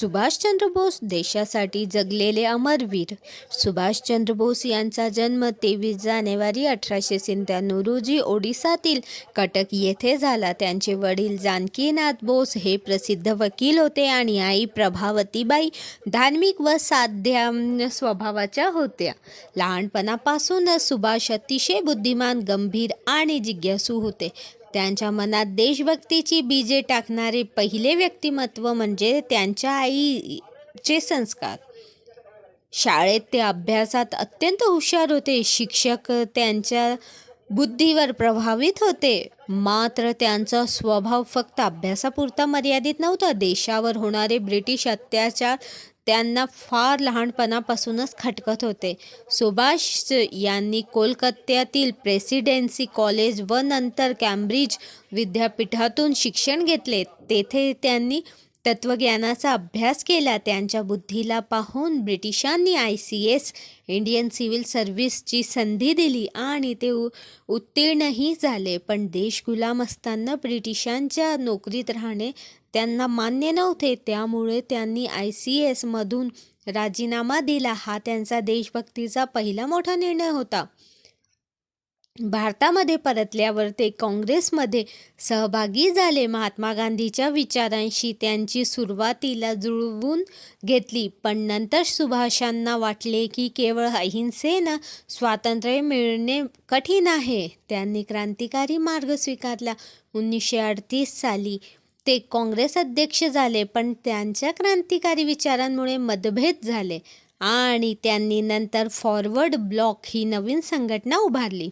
सुभाषचंद्र बोस देशासाठी जगलेले अमरवीर सुभाषचंद्र बोस यांचा जन्म तेवीस जानेवारी अठराशे सत्त्याण्णव रोजी ओडिसातील कटक येथे झाला. त्यांचे वडील जानकीनाथ बोस हे प्रसिद्ध वकील होते आणि आई प्रभावतीबाई धार्मिक व साध्या स्वभावाच्या होत्या. लहानपणापासूनच सुभाष अतिशय बुद्धिमान गंभीर आणि जिज्ञासू होते. त्यांच्या मनात देशभक्तीची बीजे टाकणारे पहिले व्यक्तिमत्व म्हणजे त्यांच्या आईचे संस्कार. शाळेत ते अभ्यासात अत्यंत हुशार होते. शिक्षक त्यांच्या बुद्धीवर प्रभावित होते. मात्र त्यांचा स्वभाव फक्त अभ्यासापुरता मर्यादित नव्हता. देशावर होणारे ब्रिटिश अत्याचार त्यांना फार लहानपणापासूनच खटकत होते. सुभाष यांनी कोलकात्यातील प्रेसिडेन्सी कॉलेज व नंतर कॅम्ब्रिज विद्यापीठातून शिक्षण घेतले. तेथे त्यांनी तत्त्वज्ञानाचा अभ्यास केला त्यांच्या बुद्धीला पाहून ब्रिटिशांनी I C S Indian civil सर्व्हिसची संधी दिली आणि ते उत्तीर्णही झाले. पण देश गुलाम असताना ब्रिटिशांच्या नोकरीत राहणे त्यांना मान्य नव्हते. त्यामुळे त्यांनी आय सी एसमधून राजीनामा दिला. हा त्यांचा देशभक्तीचा पहिला मोठा निर्णय होता. भारतामध्ये परतल्यावर ते काँग्रेसमध्ये सहभागी झाले. महात्मा गांधीच्या विचारांशी त्यांची सुरुवातीला जुळवून घेतली पण नंतर सुभाषांना वाटले की केवळ अहिंसेनं स्वातंत्र्य मिळणे कठीण आहे. त्यांनी क्रांतिकारी मार्ग स्वीकारला. उन्नीसशे अडतीस साली ते काँग्रेस अध्यक्ष झाले पण त्यांच्या क्रांतिकारी विचारांमुळे मतभेद झाले आणि त्यांनी नंतर फॉरवर्ड ब्लॉक ही नवीन संघटना उभारली.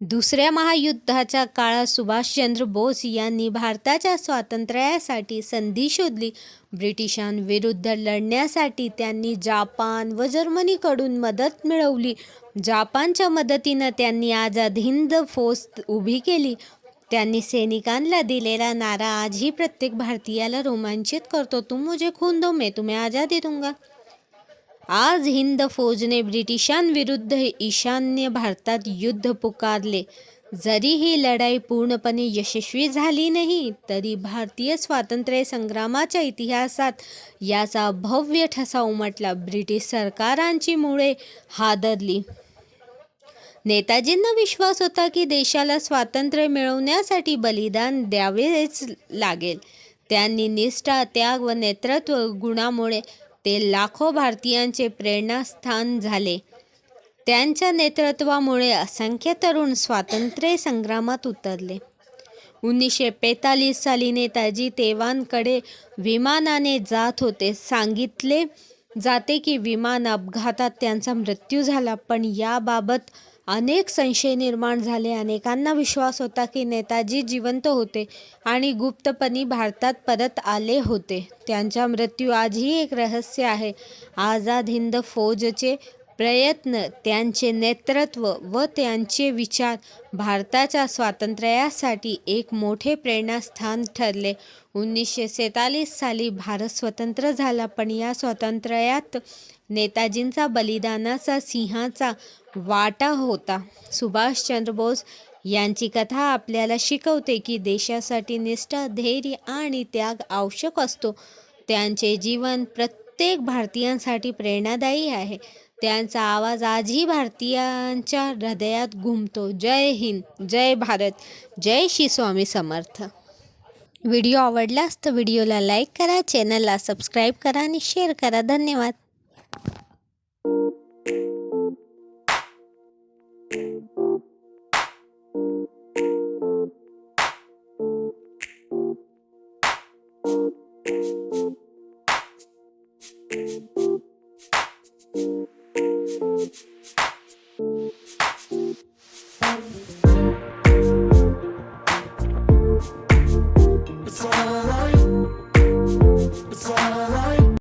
दुसऱ्या महायुद्धाच्या काळात सुभाषचंद्र बोस यांनी भारताच्या स्वातंत्र्यासाठी संधी शोधली. ब्रिटिशांविरुद्ध लढण्यासाठी त्यांनी जापान व जर्मनीकडून मदत मिळवली. जापानच्या मदतीनं त्यांनी आझाद हिंद फौज उभी केली. त्यांनी सैनिकांना दिलेला नारा आजही प्रत्येक भारतीयाला रोमांचित करतो. तुम मुझे खून दो मैं तुम्ही आझादी दूंगा. आज हिंद फौजने ब्रिटिशांविरुद्ध ईशान्य भारतात युद्ध पुकारले. जरी ही लढाई पूर्णपणे यशस्वी झाली नाही तरी भारतीय स्वातंत्र्य संग्रामाच्या इतिहासात याचा भव्य ठसा उमटला. ब्रिटिश सरकारांची मुळे हादरली. नेताजींना विश्वास होता की देशाला स्वातंत्र्य मिळवण्यासाठी बलिदान द्यावेच लागेल. त्यांनी निष्ठा त्याग व नेतृत्व गुणामुळे ते लाखो भारतीयांचे प्रेरणास्थान झाले. त्यांच्या नेतृत्वामुळे असंख्य तरुण स्वातंत्र्य संग्रामात उतरले. उन्नीसशे बेतालीस साली नेताजी तेवांकडे विमानाने जात होते. सांगितले जाते की विमान अपघातात त्यांचा मृत्यू झाला पण याबाबत अनेक संशय निर्माण झाले. अनेकांना विश्वास होता की नेताजी जिवंत होते आणि गुप्तपणी भारतात परत आले होते. त्यांचा मृत्यू आजही एक रहस्य आहे. आझाद हिंद फौजचे प्रयत्न त्यांचे नेतृत्व व त्यांचे विचार भारताच्या स्वातंत्र्यासाठी एक मोठे प्रेरणास्थान ठरले. उन्नीसशे सेतालीस साली भारत स्वतंत्र झाला पण या स्वातंत्र्यात नेताजींचा बलिदानाचा सिंहाचा वाटा होता. सुभाषचंद्र बोस यांची कथा आपल्याला शिकवते की देशासाठी निष्ठा धैर्य आणि त्याग आवश्यक असतो. त्यांचे जीवन प्रत्येक भारतीयांसाठी प्रेरणादायी आहे. त्यांचा आवाज आजही भारतीयांच्या हृदयात घुमतो. जय हिंद जय भारत जय श्री स्वामी समर्थ. व्हिडिओ आवडला तर व्हिडिओला लाईक करा चॅनलला सबस्क्राईब करा आणि शेअर करा. धन्यवाद.